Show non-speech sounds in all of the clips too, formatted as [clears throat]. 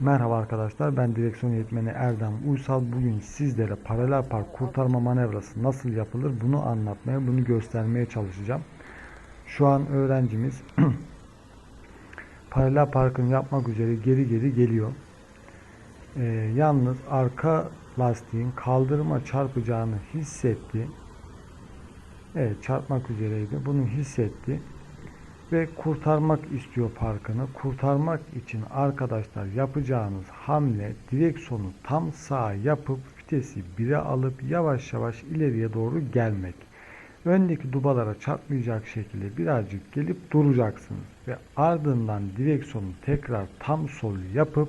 Merhaba arkadaşlar ben direksiyon eğitmeni Erdem Uysal bugün sizlere paralel park kurtarma manevrası nasıl yapılır bunu anlatmaya bunu göstermeye çalışacağım. Şu an öğrencimiz [clears throat] paralel parkın yapmak üzere geri geri geliyor. Ee, yalnız arka lastiğin kaldırıma çarpacağını hissetti. Evet çarpmak üzereydi bunu hissetti ve kurtarmak istiyor parkını. Kurtarmak için arkadaşlar yapacağınız hamle direksiyonu tam sağa yapıp vitesi 1'e alıp yavaş yavaş ileriye doğru gelmek. Öndeki dubalara çarpmayacak şekilde birazcık gelip duracaksınız ve ardından direksiyonu tekrar tam sol yapıp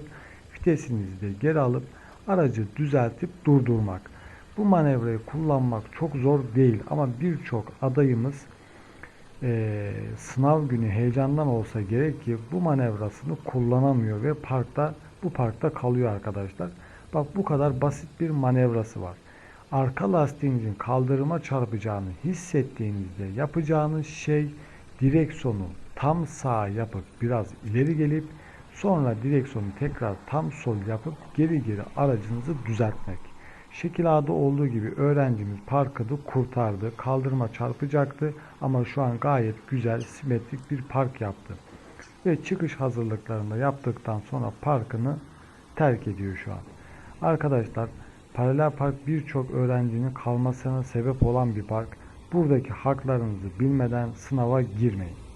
vitesinizi de geri alıp aracı düzeltip durdurmak. Bu manevrayı kullanmak çok zor değil ama birçok adayımız e, sınav günü heyecandan olsa gerek ki bu manevrasını kullanamıyor ve parkta bu parkta kalıyor arkadaşlar. Bak bu kadar basit bir manevrası var. Arka lastiğinizin kaldırıma çarpacağını hissettiğinizde yapacağınız şey direksiyonu tam sağa yapıp biraz ileri gelip sonra direksiyonu tekrar tam sol yapıp geri geri aracınızı düzeltmek. Şekil A'da olduğu gibi öğrencimiz parkını kurtardı. Kaldırıma çarpacaktı ama şu an gayet güzel, simetrik bir park yaptı. Ve çıkış hazırlıklarını da yaptıktan sonra parkını terk ediyor şu an. Arkadaşlar paralel park birçok öğrencinin kalmasına sebep olan bir park. Buradaki haklarınızı bilmeden sınava girmeyin.